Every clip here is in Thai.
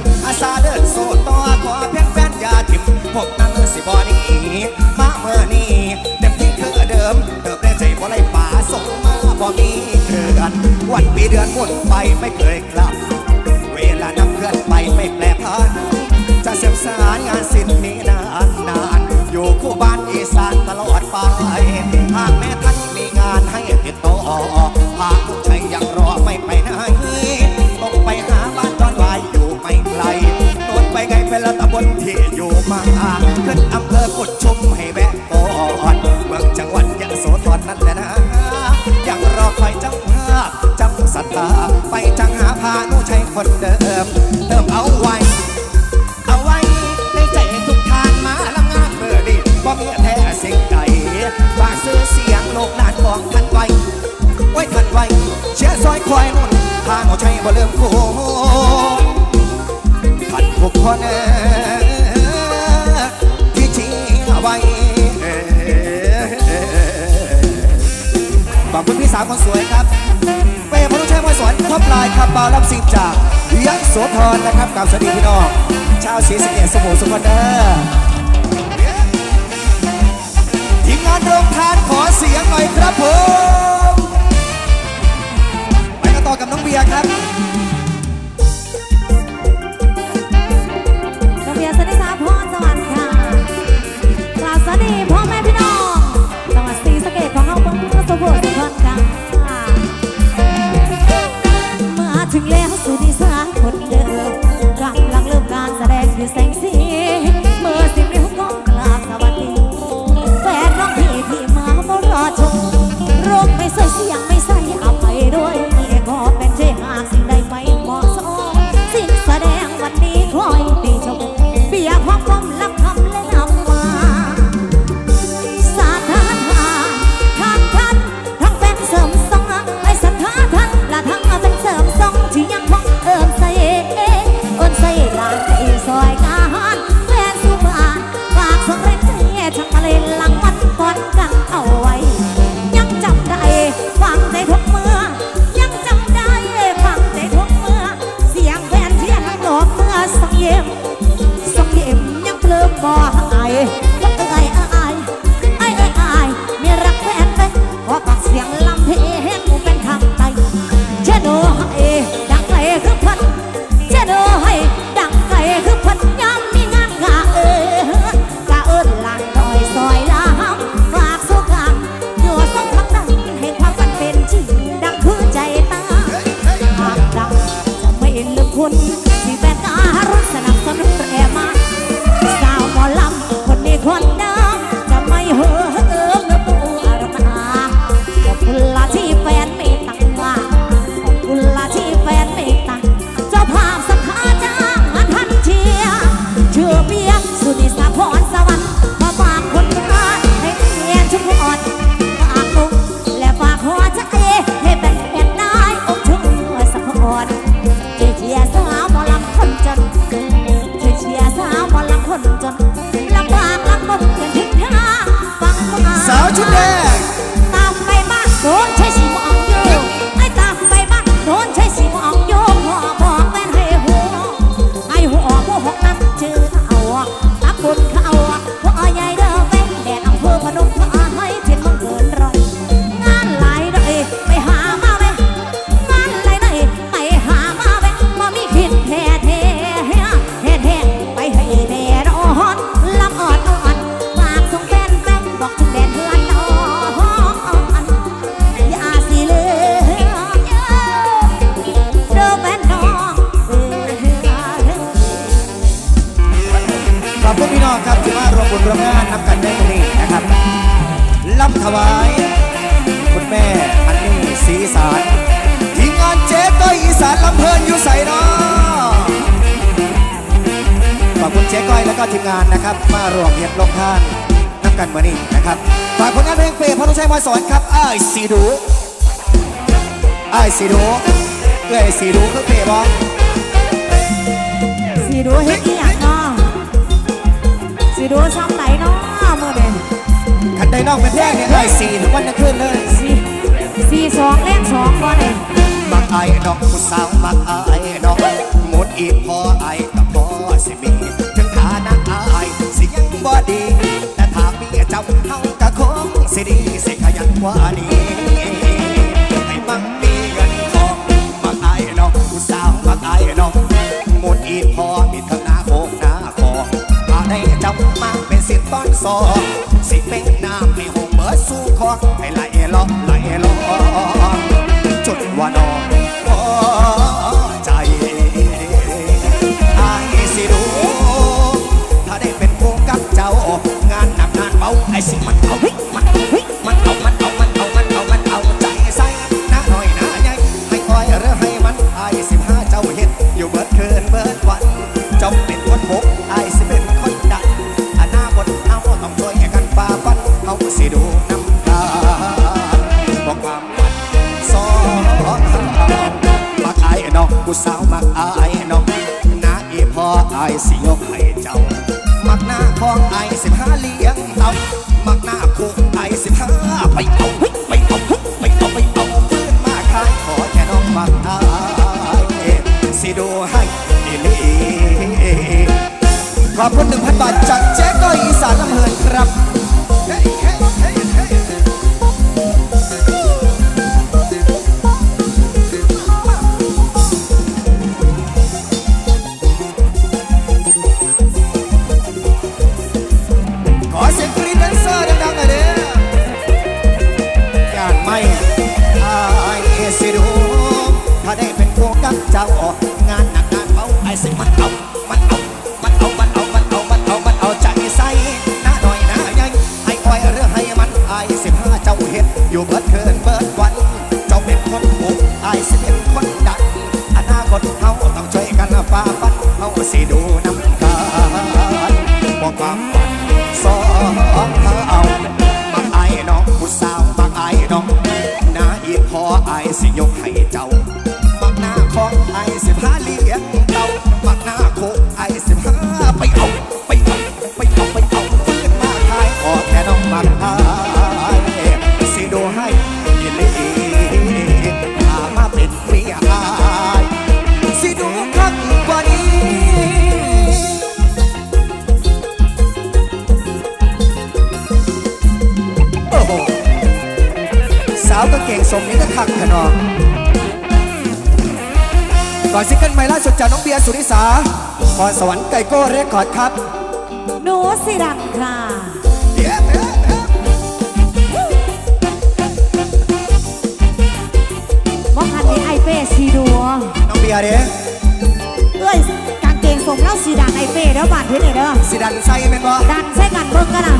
นอาสาเดินโซต่อขอเพียงแฟนยาทิมพวกนั้นสิบ่หนีมาเมื่อนี้เต็มที่คือเดิมเติบได้ใจบ่ไรป่าส่งมาบ่มีเดือนวันปีเดือนหมุนไปไม่เคยกลับ เวลานำเพื่อนไปไม่แปรพันจะเสียบสารงานสิ้นนี้นานนานๆอยู่คู่บ้านอีสานตลอดไปหากแม่ท่านมีงานให้ติดต่อหากผู้ชายยังรอไม่ไปไหน เป็นละตำบลที่อยู่มาขึ้นอำเภอกุดชุมให้แวะ ครับบาวรับสิงจากยะโสธรนะครับกับสวัสดีพี่น้องชาวศรีสะเกษสมุทรสุพรรณเด้อทีมงานโรงทานขอเสียงหน่อยครับผมไปกันต่อกับน้องเบียร์ครับน้องเบียร์สุนิสาพรสวรรค์ค่ะกราบสวัสดีพ่อแม่พี่น้องจังหวัดศรีสะเกษของเฮาเมืองสุโขทัยทุกคนค่ะม ถึงแล้วสุนิสาคนเดิมกำลังเริ่มการแสดงอยู่แสง คุณพี่น้องครับที่มารวมบุญรวมงานนับกันได้ตรงนี้นะครับรับถวายคุณแม่อันนี้สีสารทีมงานเจ๊ก้อยอีสานลำเพลินอยู่ใส่เนาะขอบคุณเจ๊ก้อยแล้วก็ทีมงานนะครับ มารวมเฮ็ดลงท่านนับกันมานี่นะครับฝากผลงานเพลงเฟรย์พระนุชัยมาสอนครับไอ้สีดูไอ้สีดูเอ้ยสีดูคือเฟรย์บอสีดูเฮ็ดอีหย โดซ้ำไหนน้อมือเด่ขันได้นอกเป็นแท่งเนี่ยเลยสี่ทุกวันทั้งคืนเลยสี่สี่สองเล่สองก่อนเองมักไอ้ดอกผู้สาวมักไอ้ดอกหมดอีพอไอ้กัพอสิมีถึงฐานะไอ้สิยังบ่ดีแต่ถ้ามีเจ้าเฮาก็คงสิดีสิขยันกว่านี้ มาเป็นสิบต้นสองสิเป็นน้ำไม่หงเบิร์ดสู่คอให้ไหลเลาะไหลเลาะจุดว่านอง ปรับลด1,000 บาท คอสวรรค์ไก่โก้เรคคอร์ดครับ หนูสิรังค่ะ บ่คันนี้ไอเป้สีดวง น้องเบียร์เด้เอ้ยกางเกงทรงเล่าสีดังไอเป้เด้วบาดเพื่อนเด้อสีดันใส่แม่นบ่ดันใส่กันเบิ่งกันนะ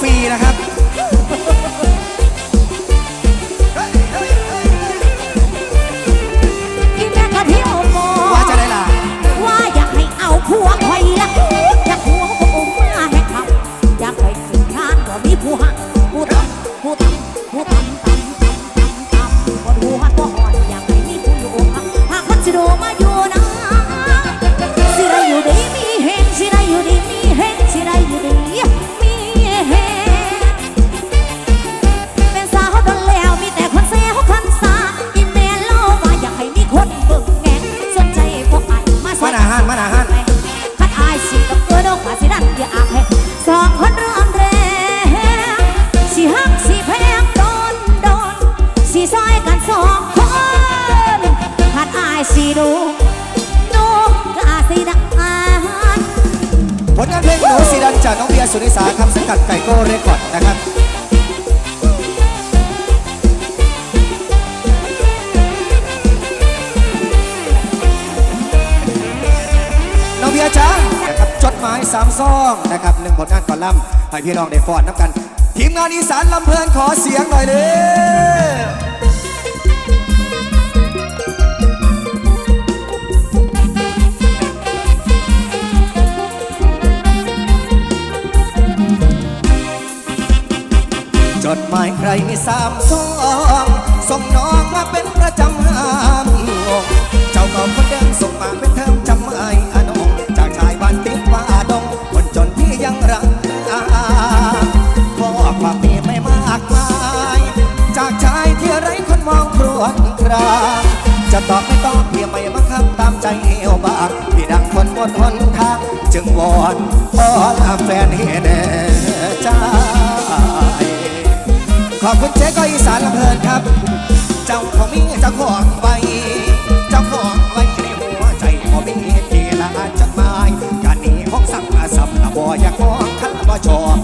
ฟรีนะครับ ครับหนึ่งผลงานก่อนล่ำให้พี่น้องได้ฟอนน้ำกัน ทีมงานอีสานลำเพลินขอเสียงหน่อยเลยจดหมายใครมีสามซองส่งน้องมาเป็นประจำหางเจ้าก็คนเดิมส่งมาเป็น ครวญครางจะตอบไม่ตอบเพียงไม่บังคับตามใจเอวบางที่ดังคนบนหนทาง จึงวอนขอลาแฟนเฮเดใจขอบคุณเจ๊ก้อยอีสานลำเพลินครับ เจ้าของมีเจ้าของไว้เจ้าของไว้ในหัวใจพอมีทีละจดหมายการนี้ห้องสั่งอาสับละบ่อยากมองขันบ่ชอบ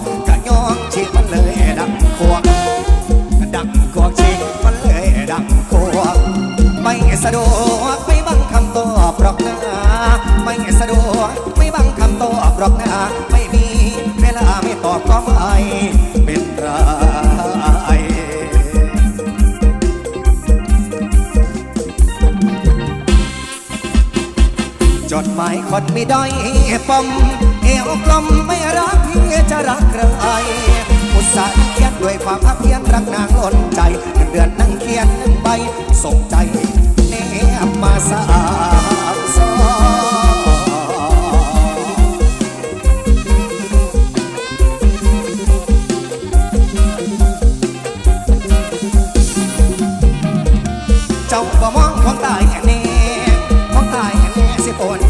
ะดวกไม่บังคำตอบหรอกนะไม่สะดวกไม่บังคำตอบหรอกนะไม่มีเวลาไม่ตอบก็ไม่เป็นไรจดหมายคนไม่ได้ปมเอวกลมไม่รักเพียจะรักใครอุตส่าห์เขียนด้วยความภาเพียนรักนางล้นใจเงินเดือนนั่งเขียนหนึ่งใบส่งใจ สามซองเจ้าบ่มองของตายแน่ของตายแน่สิปน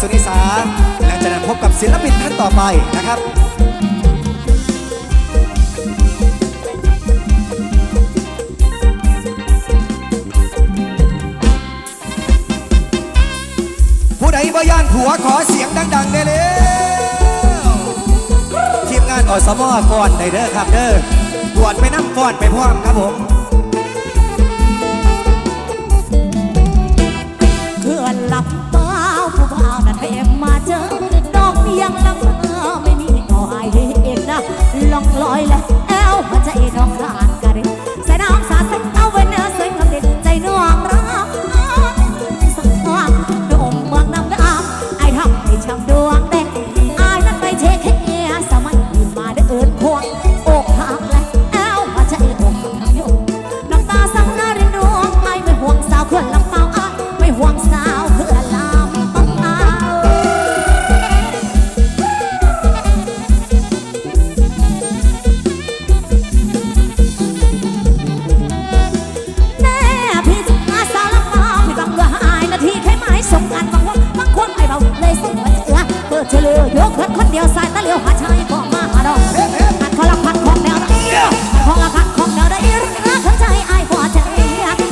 สุนิสาและจากนั้นพบกับศิลปินท่านต่อไปนะครับผู้ใดบ่ย่านผัวขอเสียงดังๆได้แล้วทีมงานอสมก่อนได้เด้อครับเด้อปวดไปนั่งก่อนไปพร้อมครับผม ยังลำเออไม่มีต่อไอเห็นนะลองลอยและแอวหัวใจน้อง จะเลือยกเพื่อนคนเดียวสายตะเลียวหาชายก็มาหาดอกหัดคอละพัดของแนวได้หัดอละพัดของแนวได้รักขันใจไอ้บ่ใจ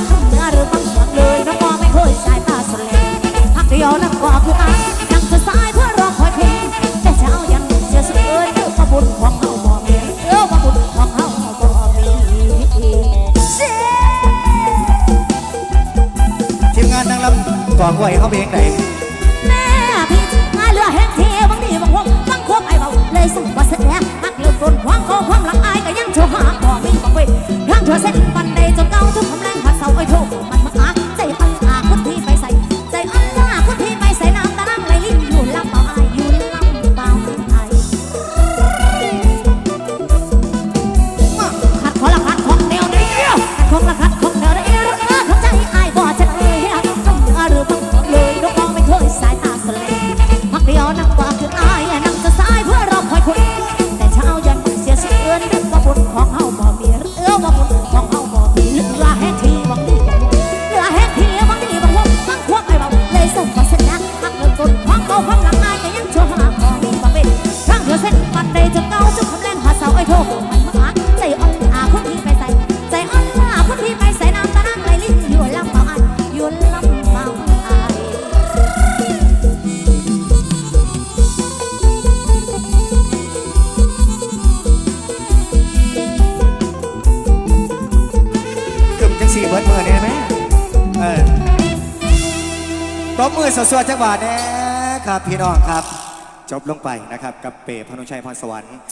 ทุ่มเนื้อหรือบางส่วนเลยน้องก็ไม่เคยสายตาสลายพักเดียวนั่งก็คือตานั่งจะสายเพื่อรอคอยเพลงแต่เช้ายันเสียสุดเอ้ยเออประบุญของเฮาบ่เมียเออประบุญของเฮาบ่เมียทีมงานนางลำก่อกวยเขาเพลงไหน จับาทแน่ครับพี่น้องครับ จบลงไปนะครับ กับเป๋พนุชัยพรสวรรค์